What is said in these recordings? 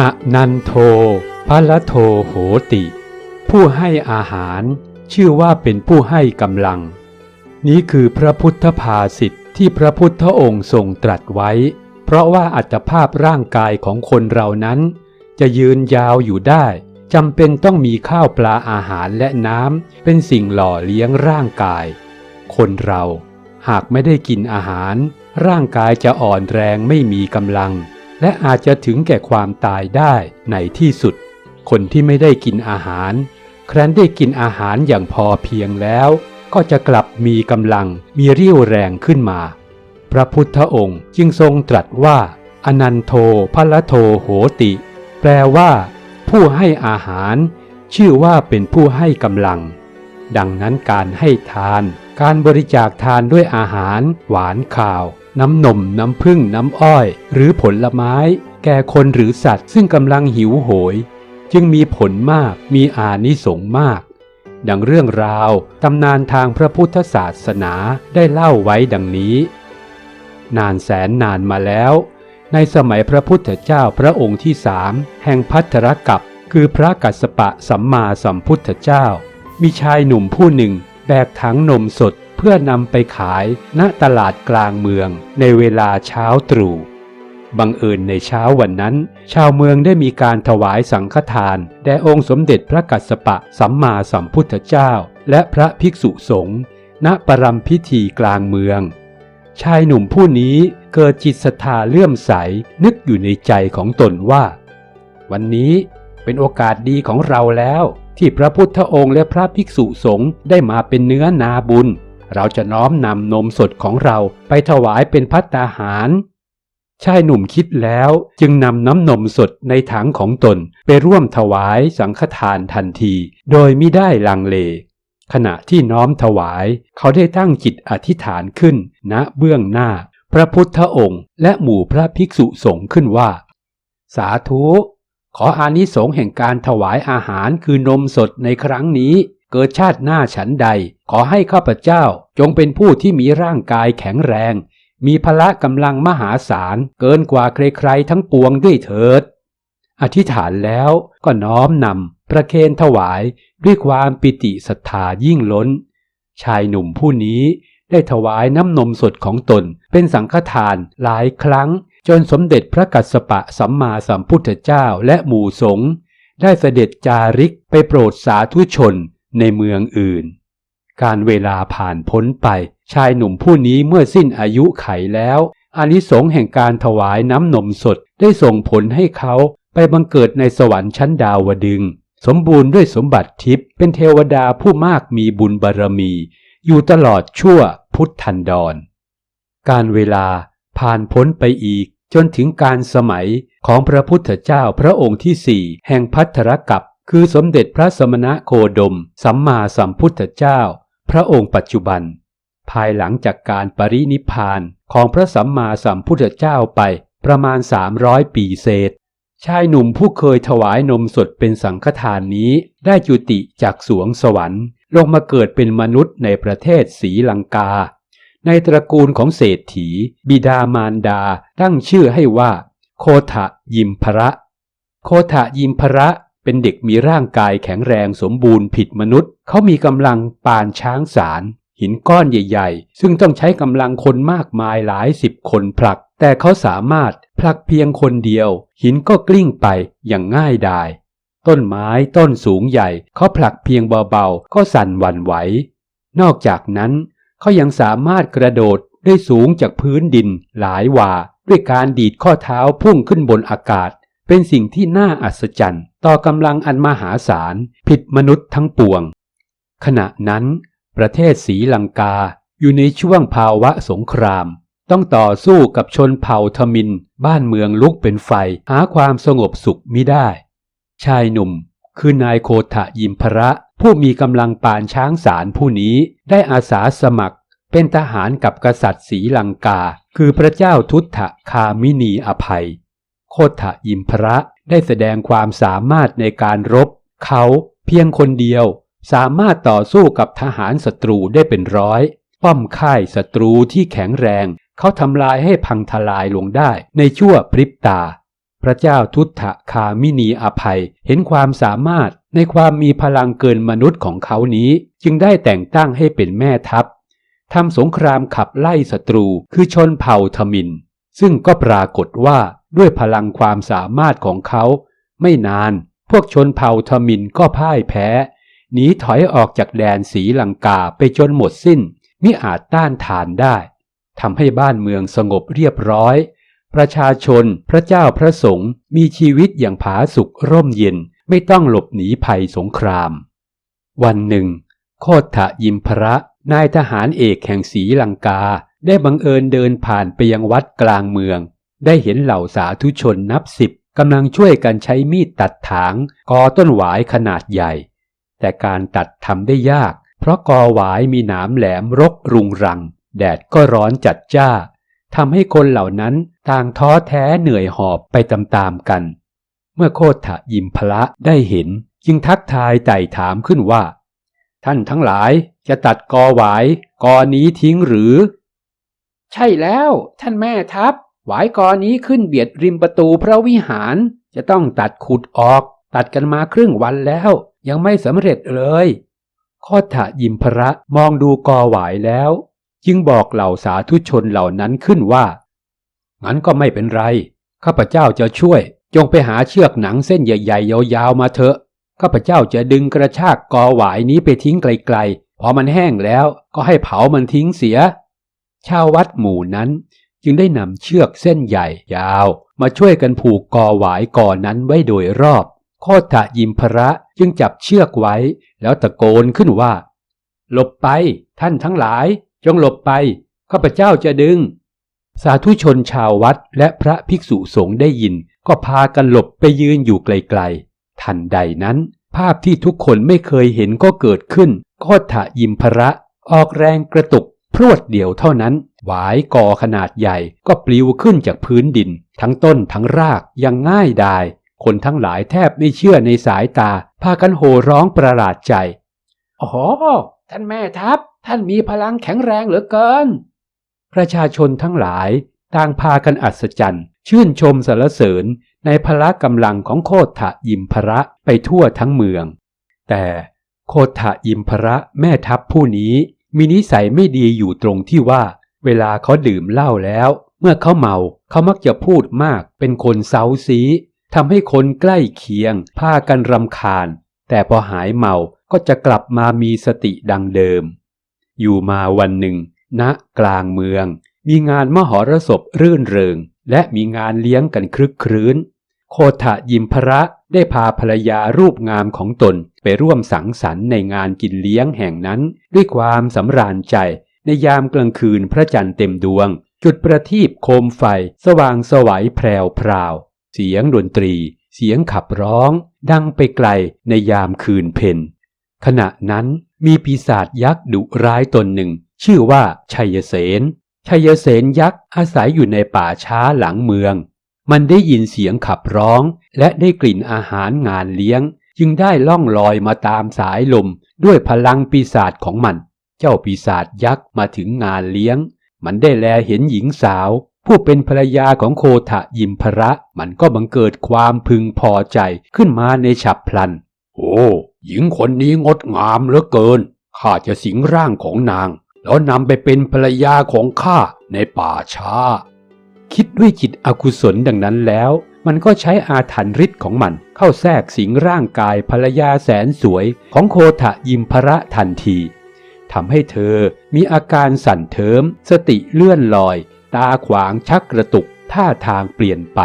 อนันโทพะละโทโหติ ผู้ให้อาหารชื่อว่าเป็นผู้ให้กำลัง นี้คือพระพุทธภาษิตที่พระพุทธองค์ทรงตรัสไว้ เพราะว่าอัตภาพร่างกายของคนเรานั้น จะยืนยาวอยู่ได้จำเป็นต้องมีข้าวปลาอาหารและน้ำเป็นสิ่งหล่อเลี้ยงร่างกาย คนเราหากไม่ได้กินอาหาร ร่างกายจะอ่อนแรงไม่มีกำลัง และอาจจะถึงแก่ความตายได้ในที่สุด คนที่ไม่ได้กินอาหาร ครั้นได้กินอาหารอย่างพอเพียงแล้ว ก็จะกลับมีกำลังมีเรี่ยวแรงขึ้นมา พระพุทธองค์จึงทรงตรัสว่า อนันโทพละโทโหติ แปลว่า ผู้ให้อาหาร ชื่อว่าเป็นผู้ให้กำลัง ดังนั้นการให้ทาน การบริจาคทานด้วยอาหาร หวานข่าว น้ำนม น้ำผึ้ง น้ำอ้อย หรือผลไม้ แก่คนหรือสัตว์ซึ่งกำลังหิวโหย จึงมีผลมากมีอานิสงส์มาก ดังเรื่องราวตำนานทางพระพุทธศาสนาได้เล่าไว้ดังนี้ นานแสนนานมาแล้ว ในสมัยพระพุทธเจ้าพระองค์ที่สามแห่งพัทธรกับคือพระกัสสปะสัมมาสัมพุทธเจ้า มีชายหนุ่มผู้หนึ่ง แบกถังนมสด พื่อนำไปขายณตลาดกลางเมืองในเวลาเช้าตรู่บังเอิญในเช้าวันนั้น ชาวเมืองได้มีการถวายสังฆทาน แด่องค์สมเด็จพระกัสสปะสัมมาสัมพุทธเจ้า และพระภิกษุสงฆ์ณปรำพิธีกลางเมือง ชายหนุ่มผู้นี้เกิดจิตศรัทธาเลื่อมใสนึกอยู่ในใจของตนว่า วันนี้เป็นโอกาสดีของเราแล้ว ที่พระพุทธองค์และพระภิกษุสงฆ์ได้มาเป็นเนื้อนาบุญ เราจะน้อมนำนมสดของเราไปถวายเป็นพัตตาหาร ชายหนุ่มคิดแล้วจึงนำน้ำนมสดในถังของตนไปร่วมถวายสังฆทานทันที โดยไม่ได้ลังเล ขณะที่น้อมถวายเขาได้ตั้งจิตอธิษฐานขึ้นณเบื้องหน้า พระพุทธองค์ และหมู่พระภิกษุสงฆ์ขึ้นว่า สาธุขออานิสงส์แห่งการถวายอาหารคือนมสดในครั้งนี้ เกิดชาติหน้าฉันใด ขอให้ข้าพเจ้าจงเป็นผู้ที่มีร่างกายแข็งแรง มีพละกำลังมหาศาล เกินกว่าใครๆทั้งปวงด้วยเถิด อธิษฐานแล้วก็น้อมนำประเคนถวายด้วยความปิติศรัทธายิ่งล้น ชายหนุ่มผู้นี้ได้ถวายน้ำนมสดของตนเป็นสังฆทานหลายครั้ง จนสมเด็จพระกัสสปะสัมมาสัมพุทธเจ้าและหมู่สงฆ์ได้เสด็จจาริกไปโปรดสาธุชน ในเมืองอื่น การเวลาผ่านพ้นไป ชายหนุ่มผู้นี้เมื่อสิ้นอายุไขแล้วอานิสงส์แห่งการถวายน้ำนมสดได้ส่งผลให้เขาไปบังเกิดในสวรรค์ชั้นดาวดึง สมบูรณ์ด้วยสมบัติทิพย์เป็นเทวดาผู้มากมีบุญบารมี อยู่ตลอดชั่วพุทธันดร การเวลาผ่านพ้นไปอีกจนถึงการสมัยของพระพุทธเจ้าพระองค์ที่สี่แห่งพัทธรกับ คือสมเด็จพระสมณะโคดม สัมมาสัมพุทธเจ้า พระองค์ปัจจุบัน ภายหลังจากการปรินิพานของพระสัมมาสัมพุทธเจ้าไปประมาณ 300 ปีเศษ ชายหนุ่มผู้เคยถวายนมสดเป็นสังฆทานนี้ ได้จุติจากสวงสวรรค์ ลงมาเกิดเป็นมนุษย์ในประเทศศรีลังกา ในตระกูลของเศรษฐี บิดามารดาตั้งชื่อให้ว่า โคทะยิมพระ โคทะยิมพระ เป็นเด็กมีร่างกายแข็งแรงสมบูรณ์ผิดมนุษย์ เขามีกำลังปานช้างสาร หินก้อนใหญ่ ๆ ซึ่งต้องใช้กำลังคนมากมายหลายสิบคนผลัก แต่เขาสามารถผลักเพียงคนเดียว หินก็กลิ้งไปอย่างง่ายดาย ต้นไม้ต้นสูงใหญ่ เขาผลักเพียงเบาๆ ก็สั่นหวั่นไหว นอกจากนั้นเขายังสามารถกระโดดได้สูงจากพื้นดินหลายวาด้วยการดีดข้อเท้าพุ่งขึ้นบนอากาศ เป็นสิ่งที่น่าอัศจรรย์ต่อกำลังอันมหาศาลผิดมนุษย์ทั้งปวง ขณะนั้น ประเทศศรีลังกาอยู่ในช่วงภาวะสงคราม ต้องต่อสู้กับชนเผ่าทมิน บ้านเมืองลุกเป็นไฟหาความสงบสุขมิได้ ชายหนุ่ม คือนายโคทะยิมพระ ผู้มีกำลังปานช้างสารผู้นี้ได้อาสาสมัคร เป็นทหารกับกษัตริย์ศรีลังกา คือพระเจ้าทุตถคามินีอภัย โคทะยิมพระได้แสดงความสามารถในการรบ เขาเพียงคนเดียว สามารถต่อสู้กับทหารศัตรูได้เป็นร้อย ป้อมค่ายศัตรูที่แข็งแรง เขาทำลายให้พังทลายลงได้ในชั่วพริบตาพพระเจ้าทุตถคามินีอภัยเห็นความสามารถในความมีพลังเกินมนุษย์ของเขานี้ จึงได้แต่งตั้งให้เป็นแม่ทัพทำสงครามขับไล่ศัตรูคือชนเผ่าทมิน ซึ่งก็ปรากฏว่า ด้วยพลังความสามารถของเขา ไม่นานพวกชนเผ่าทมินก็พ่ายแพ้ หนีถอยออกจากแดนสีลังกาไปจนหมดสิ้นมิอาจต้านทานได้ทำให้บ้านเมืองสงบเรียบร้อย ประชาชนพระเจ้าพระสงฆ์มีชีวิตอย่างผาสุกร่มเย็นไม่ต้องหลบหนีภัยสงคราม วันหนึ่ง โคตถยิมพระนายทหารเอกแห่งศรีลังกาได้บังเอิญเดินผ่านไปยังวัดกลางเมือง ได้เห็นเหล่าสาธุชนนับสิบกำลังช่วยกันใช้มีดตัดถางกอต้นหวายขนาดใหญ่ แต่การตัดทำได้ยาก เพราะกอหวายมีหนามแหลมรกรุงรัง แดดก็ร้อนจัดจ้าทำให้คนเหล่านั้นต่างท้อแท้เหนื่อยหอบไปตามๆกัน เมื่อโคตถยิมพละได้เห็นจึงทักทายไต่ถามขึ้นว่า ท่านทั้งหลายจะตัดกอหวายกอนี้ทิ้งหรือ ใช่แล้ว ท่านแม่ทัพ หวายกอนี้ขึ้นเบียดริมประตูพระวิหาร จะต้องตัดขุดออก ตัดกันมาครึ่งวันแล้ว ยังไม่สำเร็จเลยโคตถยิมพระมองดูกอหวายแล้ว จึงบอกเหล่าสาธุชนเหล่านั้นขึ้นว่างั้นก็ไม่เป็นไร ข้าพเจ้าจะช่วย จงไปหาเชือกหนังเส้นใหญ่ๆ ยาวๆ มาเถอะ ข้าพเจ้าจะดึงกระชากกอหวายนี้ไปทิ้งไกลๆ พอมันแห้งแล้วก็ให้เผามันทิ้งเสีย ชาววัดหมู่นั้น จึงได้นำเชือกเส้นใหญ่ยาว มาช่วยกันผูกกอหวายกอนนั้นไว้โดยรอบ โคตถยิมพระจึงจับเชือกไว้ แล้วตะโกนขึ้นว่า หลบไป ท่านทั้งหลาย จงหลบไปข้าพเจ้าจะดึง สาธุชนชาววัดและพระภิกษุสงฆ์ได้ยิน ก็พากันหลบไปยืนอยู่ไกลๆ ทันใดนั้น ภาพที่ทุกคนไม่เคยเห็นก็เกิดขึ้นโคตถยิมพระออกแรงกระตุกพรวดเดียวเท่านั้น หวายกอขนาดใหญ่ก็ปลิวขึ้นจากพื้นดิน ทั้งต้นทั้งรากอยังง่ายดาย คนทั้งหลายแทบไม่เชื่อในสายตา พากันโห่ร้องประหลาดใจอ๋อท่านแม่ทัพ ท่านมีพลังแข็งแรงเหลือเกิน ประชาชนทั้งหลายต่างพากันอัศจรรย์ ชื่นชมสรรเสริญในพละกำลังของโคตถยิมพระไปทั่วทั้งเมือง แต่โคตถยิมพระแม่ทัพผู้นี้มีนิสัยไม่ดีอยู่ตรงที่ว่า เวลาเขาดื่มเหล้าแล้ว เมื่อเขาเมาเขามักจะพูดมาก เป็นคนเซาซีทำให้คนใกล้เคียง พากันรำคาญ แต่พอหายเมาก็จะกลับมามีสติดังเดิม อยู่มาวันหนึ่งณกลางเมือง มีงานมหรสพรื่นเริง และมีงานเลี้ยงกันครึกครื้น โคถยิมพระได้พาภรรยารูปงามของตนไปร่วมสังสรรค์ในงานกินเลี้ยงแห่งนั้น ด้วยความสำราญใจ ในยามกลางคืนพระจันทร์เต็มดวง จุดประทีปโคมไฟ สว่างสวัยแพรวพราว เสียงดนตรี เสียงขับร้อง ดังไปไกลในยามคืนเพ็ญขณะนั้นมีปีศาจยักษ์ดุร้ายตนหนึ่ง ชื่อว่าชัยเสนชัยเสนยักษ์อาศัยอยู่ในป่าช้าหลังเมือง มันได้ยินเสียงขับร้อง และได้กลิ่นอาหารงานเลี้ยง จึงได้ล่องลอยมาตามสายลมด้วยพลังปีศาจของมัน เจ้าปีศาจยักษ์มาถึงงานเลี้ยง มันได้แลเห็นหญิงสาว ผู้เป็นภรรยาของโคทะยิมพระ มันก็บังเกิดความพึงพอใจขึ้นมาในฉับพลัน โอ้หญิงคนนี้งดงามเหลือเกินข้าจะสิงร่างของนาง แล้วนำไปเป็นภรรยาของข้าในป่าช้า คิดด้วยจิตอกุศลดังนั้นแล้ว มันก็ใช้อาถรรพ์ฤทธิ์ของมันเข้าแทรกสิงร่างกายภรรยาแสนสวยของโคทะยิมพระทันที ทำให้เธอมีอาการสั่นเทิม สติเลื่อนลอย ตาขวางชักกระตุกท่าทางเปลี่ยนไป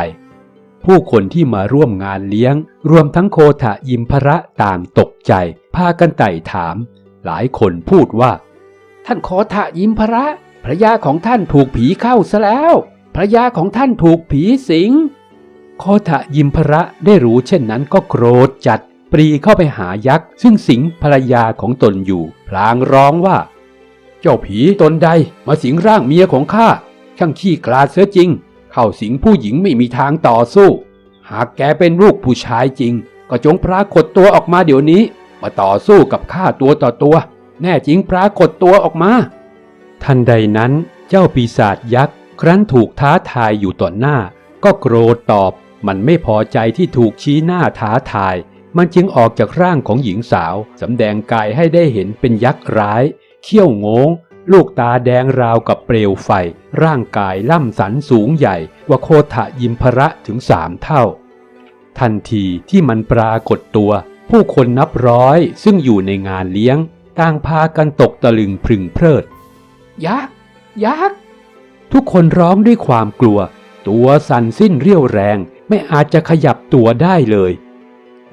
ผู้คนที่มาร่วมงานเลี้ยง รวมทั้งโคทะยิมพระต่างตกใจ พากันไต่ถาม หลายคนพูดว่า ท่านขอทะยิมพระภรรยาของท่านถูกผีเข้าซะแล้วภรรยาของท่านถูกผีสิงโคทะยิมพระได้รู้เช่นนั้นก็โกรธจัด ปรีเข้าไปหายักษ์ซึ่งสิงภรรยาของตนอยู่ พลางร้องว่า เจ้าผีตนใดมาสิงร่างเมียของข้าช่างขี้กลาดเสียจริง เข้าสิงผู้หญิงไม่มีทางต่อสู้ หากแกเป็นลูกผู้ชายจริง ก็จงปรากฏตัวออกมาเดี๋ยวนี้ มาต่อสู้กับข้าตัวต่อตัว แน่จริงปรากฏตัวออกมา ทันใดนั้นเจ้าปีศาจยักษ์ครั้นถูกท้าทายอยู่ต่อหน้า ก็โกรธตอบมันไม่พอใจที่ถูกชี้หน้าท้าทาย มันจึงออกจากร่างของหญิงสาวสำแดงกายให้ได้เห็นเป็นยักษ์ร้าย เขี้ยวโงง ลูกตาแดงราวกับเปลวไฟ ร่างกายล่ำสันสูงใหญ่กว่าโคทะยิมพระถึงสามเท่า ทันทีที่มันปรากฏตัว ผู้คนนับร้อยซึ่งอยู่ในงานเลี้ยงต่างพากันตกตะลึงพรึงเพลิด ยักษ์ ยักษ์ ทุกคนร้องด้วยความกลัว ตัวสั่นสิ้นเรี่ยวแรงไม่อาจจะขยับตัวได้เลย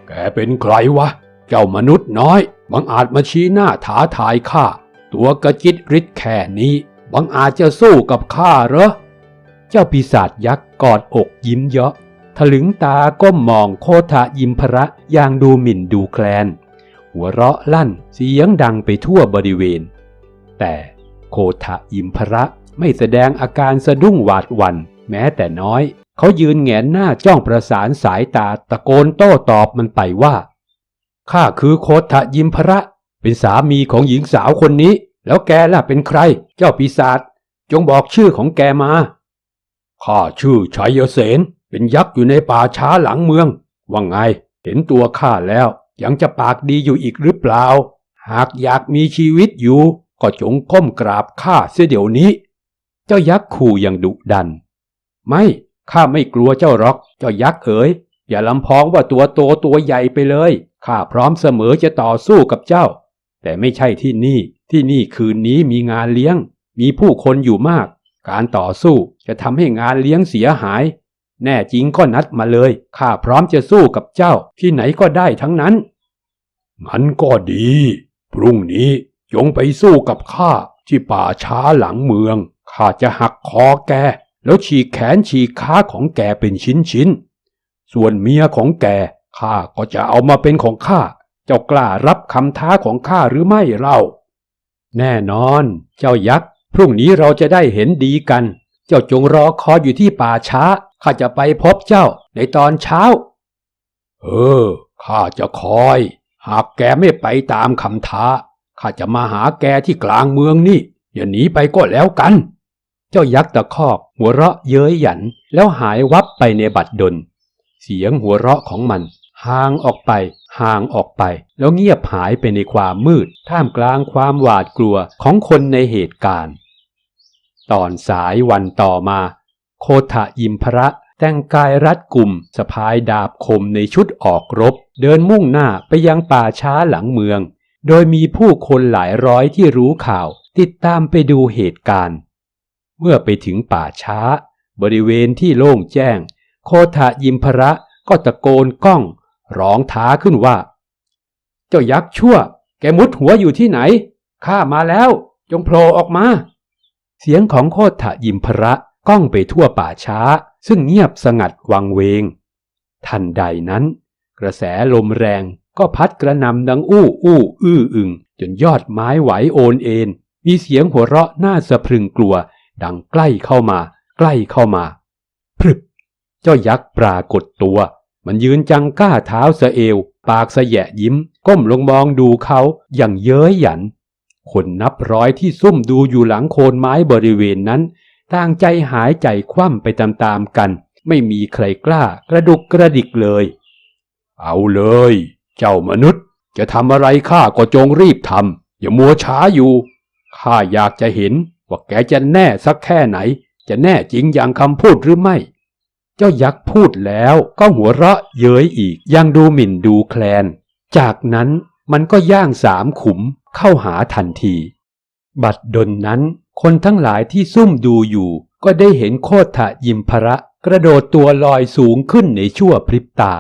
แกเป็นใครวะ เจ้ามนุษย์น้อย บังอาจมาชี้หน้าท้าทายข้า ตัวกระจิตริดแค่นี้ บังอาจจะสู้กับข้าเหรอ เจ้าปีศาจยักษ์กอดอกยิ้มเยาะถลึงตาก้มมองโคทะยิมพระอย่างดูหมิ่นดูแคลน หัวเราะลั่นเสียงดังไปทั่วบริเวณ แต่โคทะยิมพระไม่แสดงอาการสะดุ้งหวาดหวั่นแม้แต่น้อย เขายืนแงนหน้าจ้องประสานสายตาตะโกนโต้ตอบมันไปว่าข้าคือโคทะยิมพระ เป็นสามีของหญิงสาวคนนี้ แล้วแกล่ะเป็นใคร เจ้าปีศาจจงบอกชื่อของแกมาข้าชื่อชัยเสนเป็นยักษ์อยู่ในป่าช้าหลังเมือง ว่าไง เห็นตัวข้าแล้ว ยังจะปากดีอยู่อีกหรือเปล่า หากอยากมีชีวิตอยู่ ก็จงก้มกราบข้าเสียเดี๋ยวนี้ เจ้ายักษ์ขู่อย่างดุดัน ไม่ ข้าไม่กลัวเจ้าหรอก เจ้ายักษ์เอ๋ย อย่าลำพองว่าตัวโตตัวใหญ่ไปเลย ข้าพร้อมเสมอจะต่อสู้กับเจ้า แต่ไม่ใช่ที่นี่ ที่นี่คืนนี้มีงานเลี้ยง มีผู้คนอยู่มาก การต่อสู้จะทำให้งานเลี้ยงเสียหาย แน่จริงก็นัดมาเลย ข้าพร้อมจะสู้กับเจ้า ที่ไหนก็ได้ทั้งนั้น งั้นก็ดี พรุ่งนี้จงไปสู้กับข้าที่ป่าช้าหลังเมือง ข้าจะหักคอแก แล้วฉีกแขนฉีกขาของแกเป็นชิ้นๆ ส่วนเมียของแกข้าก็จะเอามาเป็นของข้า เจ้ากล้ารับคำท้าของข้าหรือไม่เล่า แน่นอน เจ้ายักษ์ พรุ่งนี้เราจะได้เห็นดีกัน เจ้าจงรอคอยอยู่ที่ป่าช้า ข้าจะไปพบเจ้าในตอนเช้า เออ ข้าจะคอย หากแกไม่ไปตามคำท้า ข้าจะมาหาแกที่กลางเมืองนี่ อย่าหนีไปก็แล้วกัน เจ้ายักษ์ตะคอก หัวเราะเย้ยหยัน แล้วหายวับไปในบัดดล เสียงหัวเราะของมัน ห่างออกไป ห่างออกไป แล้วเงียบหายไปในความมืด ท่ามกลางความหวาดกลัวของคนในเหตุการณ์ ตอนสายวันต่อมา โคทะยิมพระแต่งกายรัดกุมสะพายดาบคมในชุดออกรบ เดินมุ่งหน้าไปยังป่าช้าหลังเมือง โดยมีผู้คนหลายร้อยที่รู้ข่าว ติดตามไปดูเหตุการณ์ เมื่อไปถึงป่าช้า บริเวณที่โล่งแจ้ง โคทะยิมพระก็ตะโกนก้อง ร้องท้าขึ้นว่า เจ้ายักษ์ชั่ว แกมุดหัวอยู่ที่ไหน ข้ามาแล้ว จงโผล่ออกมา เสียงของโคทะยิมพระก้องไปทั่วป่าช้า ซึ่งเงียบสงัดวังเวง ทันใดนั้น กระแสลมแรงก็พัดกระนำดังอู้อู้อื้ออึง จนยอดไม้ไหวโอนเอ็นมีเสียงหัวเราะน่าสะพรึงกลัว ดังใกล้เข้ามา ใกล้เข้ามาพรึบเจ้ายักษ์ปรากฏตัว มันยืนจังก้าเท้าสะเอว ปากสะแยะยิ้ม ก้มลงมองดูเขาอย่างเย้ยหยัน คนนับร้อยที่ซุ่มดูอยู่หลังโคนไม้บริเวณนั้นต่างใจหายใจคว่ำไปตามๆกัน ไม่มีใครกล้ากระดุกกระดิกเลย เอาเลย เจ้ามนุษย์ จะทำอะไรข้าก็จงรีบทำอย่ามัวช้าอยู่ข้าอยากจะเห็น ว่าแกจะแน่สักแค่ไหน จะแน่จริงอย่างคำพูดหรือไม่ เจ้ายักษ์พูดแล้วก็หัวเราะเย้ยอีกยังดูหมิ่นดูแคลน จากนั้นมันก็ย่างสามขุมเข้าหาทันที บัดดลนั้น คนทั้งหลายที่ซุ่มดูอยู่ ก็ได้เห็นโคทะยิมพระ กระโดดตัวลอยสูงขึ้นในชั่วพริบตา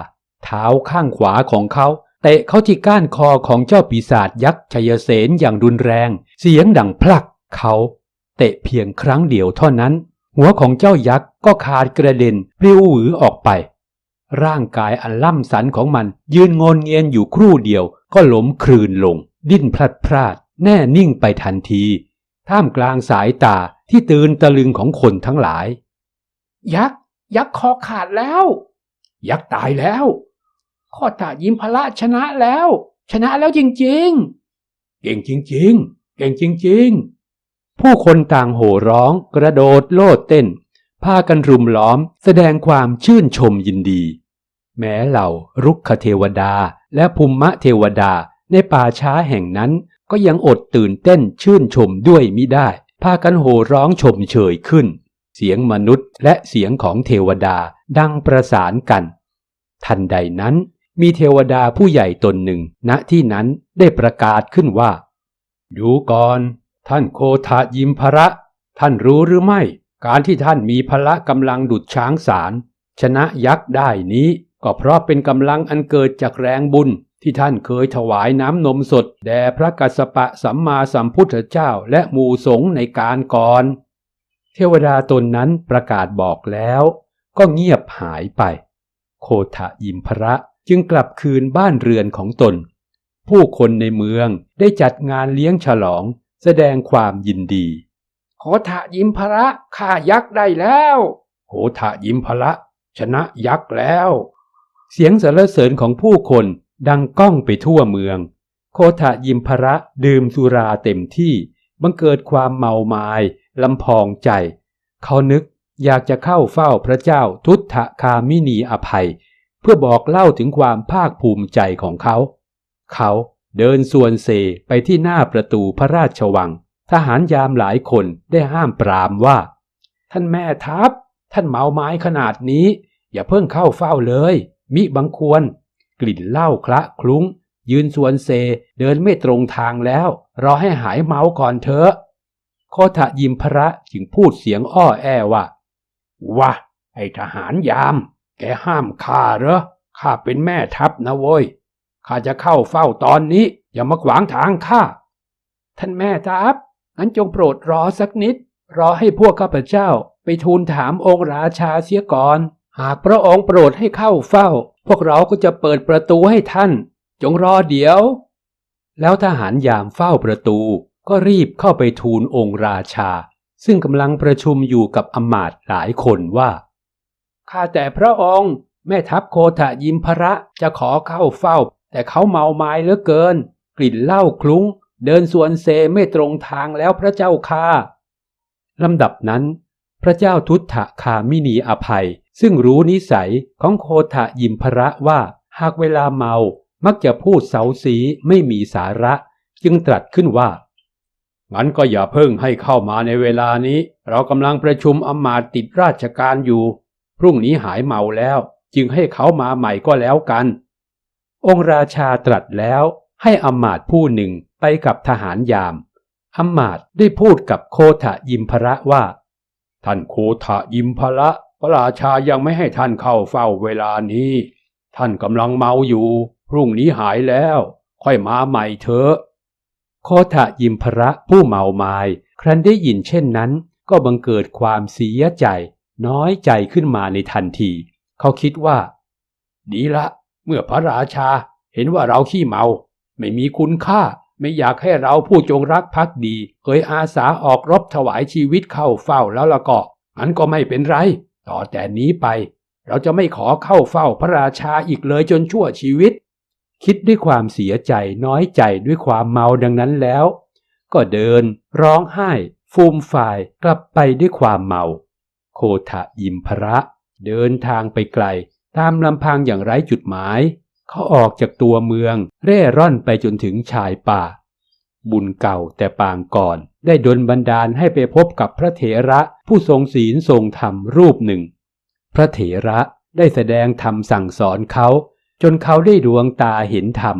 เท้าข้างขวาของเขาเตะเข้าที่ก้านคอของเจ้าปีศาจยักษ์ชยเสนอย่างรุนแรง เสียงดังพลักเขา เตะเพียงครั้งเดียวเท่านั้น หัวของเจ้ายักษ์ก็ขาดกระเด็นปลิวหวือออกไป ร่างกายอันล่ำสันของมันยืนงนเงียนอยู่ครู่เดียวก็ล้มคลืนลง ดิ้นพลัดพราด แน่นิ่งไปทันที ท่ามกลางสายตาที่ตื่นตะลึงของคนทั้งหลาย ยักษ์ยักษ์คอขาดแล้ว ยักษ์ตายแล้วข้อตายิมพละชนะแล้ว ชนะแล้วจริงเก่งจริง ๆ เก่งจริง ๆ ผู้คนต่างโห่ร้อง กระโดดโลดเต้นพากันรุมล้อม แสดงความชื่นชมยินดี แม้เหล่ารุกขเทวดาและภูมิเทวดาในป่าช้าแห่งนั้น ก็ยังอดตื่นเต้นชื่นชมด้วยมิได้ พากันโห่ร้องชมเชยขึ้น เสียงมนุษย์และเสียงของเทวดาดังประสานกัน ทันใดนั้น มีเทวดาผู้ใหญ่ตนหนึ่งณที่นั้นได้ประกาศขึ้นว่า ดูก่อน ท่านโคทะยิมพระ ท่านรู้หรือไม่ การที่ท่านมีพละกำลังดุดช้างสาร ชนะยักษ์ได้นี้ ก็เพราะเป็นกำลังอันเกิดจากแรงบุญที่ท่านเคยถวายน้ำนมสด แด่พระกัสสปะสัมมาสัมพุทธเจ้าและหมู่สงฆ์ในการก่อน เทวดาตนนั้นประกาศบอกแล้ว ก็เงียบหายไป โคทะยิมพระจึงกลับคืนบ้านเรือนของตน ผู้คนในเมืองได้จัดงานเลี้ยงฉลอง แสดงความยินดีโคทะยิมพระฆ่ายักษ์ได้แล้ว โหทะยิมพละชนะยักษ์แล้ว เสียงสรรเสริญของผู้คนดังก้องไปทั่วเมือง โคทะยิมพระดื่มสุราเต็มที่บังเกิดความเมาไมายลำพองใจ เขานึกอยากจะเข้าเฝ้าพระเจ้าทุตถคามินีอภัย เพื่อบอกเล่าถึงความภาคภูมิใจของเขา เขา เดินส่วนเซไปที่หน้าประตูพระราชวัง ทหารยามหลายคนได้ห้ามปรามว่า ท่านแม่ทัพ ท่านเมาไม้ขนาดนี้ อย่าเพิ่งเข้าเฝ้าเลย มิบังควร กลิ่นเหล้าคละคลุ้ง ยืนส่วนเซเดินไม่ตรงทางแล้ว รอให้หายเมาก่อนเถอะโคทะยิมพระจึงพูดเสียงอ้อแอว่าวะไอทหารยาม แกห้ามข้าเหรอข้าเป็นแม่ทัพนะโว้ย ข้าจะเข้าเฝ้าตอนนี้ อย่ามาขวางทางข้า ท่านแม่ทัพงั้นจงโปรดรอสักนิด รอให้พวกข้าพเจ้าไปทูลถามองค์ราชาเสียก่อน หากพระองค์โปรดให้เข้าเฝ้า พวกเราก็จะเปิดประตูให้ท่าน จงรอเดี๋ยว แล้วทหารยามเฝ้าประตูก็รีบเข้าไปทูลองค์ราชา ซึ่งกำลังประชุมอยู่กับอำมาตย์หลายคนว่าข้าแต่พระองค์ แม่ทัพโคทะยิมพระจะขอเข้าเฝ้า แต่เขาเมาไม้เหลือเกิน กลิ่นเหล้าคลุ้ง เดินสวนเซไม่ตรงทางแล้วพระเจ้าค่าลำดับนั้น พระเจ้าทุตถคามินีอภัย ซึ่งรู้นิสัยของโคทะยิมพระว่าหากเวลาเมามักจะพูดเสาสีไม่มีสาระ จึงตรัสขึ้นว่างั้นก็อย่าเพิ่งให้เข้ามาในเวลานี้ เรากำลังประชุมอำมาตย์ติดราชการอยู่ พรุ่งนี้หายเมาแล้ว จึงให้เขามาใหม่ก็แล้วกัน องค์ราชาตรัสแล้วให้อำมาตย์ผู้หนึ่งไปกับทหารยามอำมาตย์ได้พูดกับโคทะยิมพระว่า ท่านโคทะยิมพระพระราชายังไม่ให้ท่านเข้าเฝ้าเวลานี้ ท่านกำลังเมาอยู่ พรุ่งนี้หายแล้ว ค่อยมาใหม่เถอะ โคทะยิมพระผู้เมาไมายครั้นได้ยินเช่นนั้น ก็บังเกิดความเสียใจ น้อยใจขึ้นมาในทันที เขาคิดว่า ดีละ เมื่อพระราชาเห็นว่าเราขี้เมา ไม่มีคุณค่า ไม่อยากให้เราผู้จงรักภักดี เคยอาสาออกรบถวายชีวิตเข้าเฝ้าแล้วละก็อันก็ไม่เป็นไร ต่อแต่นี้ไป เราจะไม่ขอเข้าเฝ้าพระราชาอีกเลยจนชั่วชีวิต คิดด้วยความเสียใจน้อยใจด้วยความเมาดังนั้นแล้ว ก็เดิน ร้องไห้ ฟูมฝ่ายกลับไปด้วยความเมา โคทะยิมพระ เดินทางไปไกล ตามลำพังอย่างไร้จุดหมาย เขาออกจากตัวเมือง เร่ร่อนไปจนถึงชายป่า บุญเก่าแต่ปางก่อน ได้ดลบันดาลให้ไปพบกับพระเถระผู้ทรงศีลทรงธรรมรูปหนึ่ง พระเถระได้แสดงธรรมสั่งสอนเขา จนเขาได้ดวงตาเห็นธรรม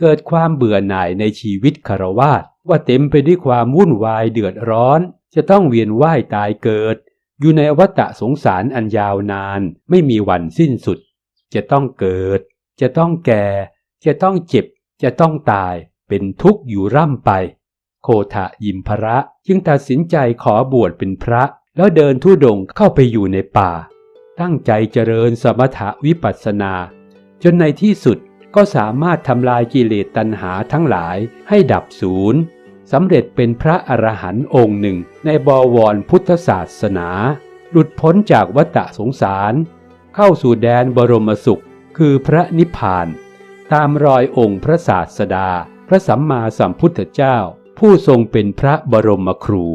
เกิดความเบื่อหน่ายในชีวิตคารวาสว่าเต็มไปด้วยความวุ่นวายเดือดร้อน จะต้องเวียนว่ายตายเกิด อยู่ในอวตะสงสารอันยาวนานไม่มีวันสิ้นสุด จะต้องเกิด จะต้องแก่ จะต้องเจ็บ จะต้องตาย เป็นทุกข์อยู่ร่ำไป โคทะยิมพระจึงตัดสินใจขอบวชเป็นพระ แล้วเดินทุดงเข้าไปอยู่ในป่า ตั้งใจเจริญสมถะวิปัสสนา จนในที่สุดก็สามารถทำลายกิเลสตัณหาทั้งหลายให้ดับศูนย์ สำเร็จเป็นพระอรหันต์องค์หนึ่งในบวรพุทธศาสนา หลุดพ้นจากวัฏสงสาร เข้าสู่แดนบรมสุข คือพระนิพพาน ตามรอยองค์พระศาสดา พระสัมมาสัมพุทธเจ้า ผู้ทรงเป็นพระบรมครู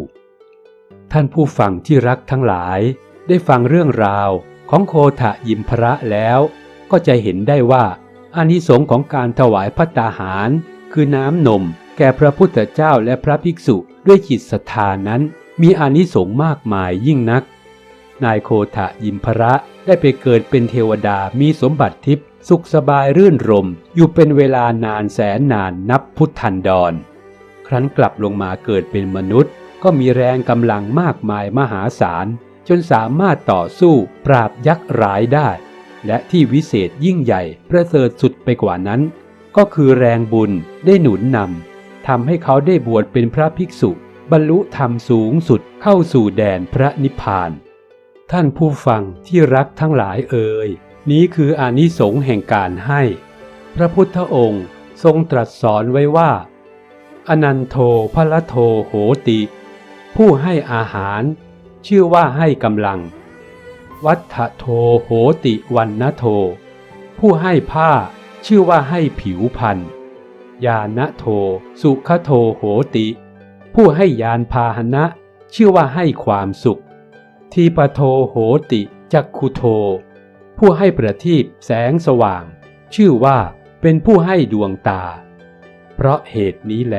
ท่านผู้ฟังที่รักทั้งหลาย ได้ฟังเรื่องราวของโคทะยิมพระแล้ว ก็จะเห็นได้ว่าอานิสงส์ของการถวายพัตตาหาร คือน้ำนม แก่พระพุทธเจ้าและพระภิกษุด้วยจิตศรัทธานั้น มีอานิสงส์มากมายยิ่งนัก นายโคทะยิมพระได้ไปเกิดเป็นเทวดามีสมบัติทิพย์สุขสบายรื่นรม อยู่เป็นเวลานานแสนนานนับพุทธันดร ครั้นกลับลงมาเกิดเป็นมนุษย์ ก็มีแรงกำลังมากมายมหาศาล จนสามารถต่อสู้ปราบยักษ์ร้ายได้ และที่วิเศษยิ่งใหญ่ประเสริฐสุดไปกว่านั้น ก็คือแรงบุญได้หนุนนำ ทำให้เขาได้บวชเป็นพระภิกษุ บรรลุธรรมสูงสุดเข้าสู่แดนพระนิพพาน ท่านผู้ฟังที่รักทั้งหลายเอ่ยนี้คืออานิสงส์แห่งการให้ พระพุทธองค์ทรงตรัสสอนไว้ว่า อนันโทพละโทโหติ ผู้ให้อาหาร ชื่อว่าให้กำลัง วัฏโทโหติวันนโท ผู้ให้ผ้าชื่อว่าให้ผิวพันธ์ ยานะโท สุขโทโหติ ผู้ให้ยานพาหนะ ชื่อว่าให้ความสุข ทีปโทโหติจักคุโท ผู้ให้ประทีปแสงสว่าง ชื่อว่าเป็นผู้ให้ดวงตา เพราะเหตุนี้แล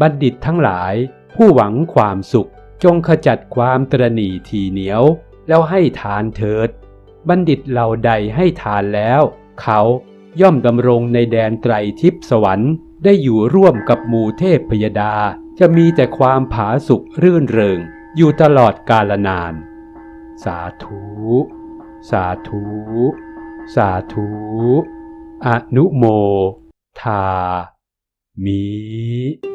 บัณฑิตทั้งหลายผู้หวังความสุขจงขจัดความตรณีทีเหนียว แล้วให้ทานเถิด บัณฑิตเหล่าใดให้ทานแล้ว เขา ย่อมดำรงในแดนไตรทิพสวรรค์ได้อยู่ร่วมกับหมู่เทพพยดา จะมีแต่ความผาสุกรื่นเริง อยู่ตลอดกาลนาน สาธุ สาธุ สาธุ อนุโม ทามิ